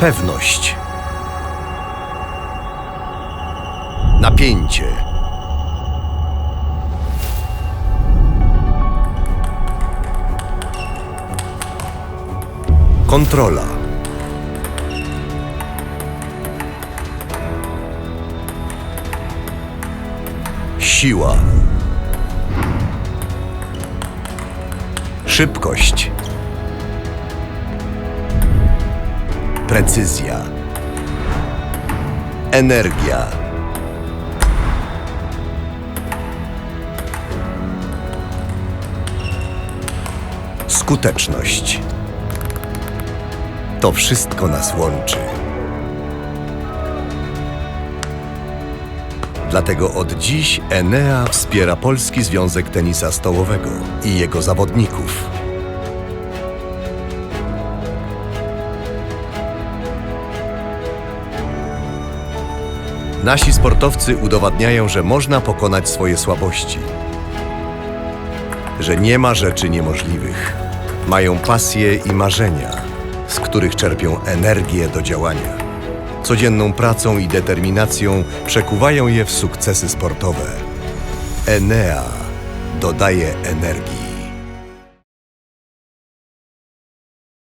pewność. Napięcie. Kontrola. Siła. Szybkość. Precyzja. Energia. Skuteczność. To wszystko nas łączy. Dlatego od dziś Enea wspiera Polski Związek Tenisa Stołowego i jego zawodników. Nasi sportowcy udowadniają, że można pokonać swoje słabości. Że nie ma rzeczy niemożliwych. Mają pasje i marzenia, z których czerpią energię do działania. Codzienną pracą i determinacją przekuwają je w sukcesy sportowe. Enea dodaje energii.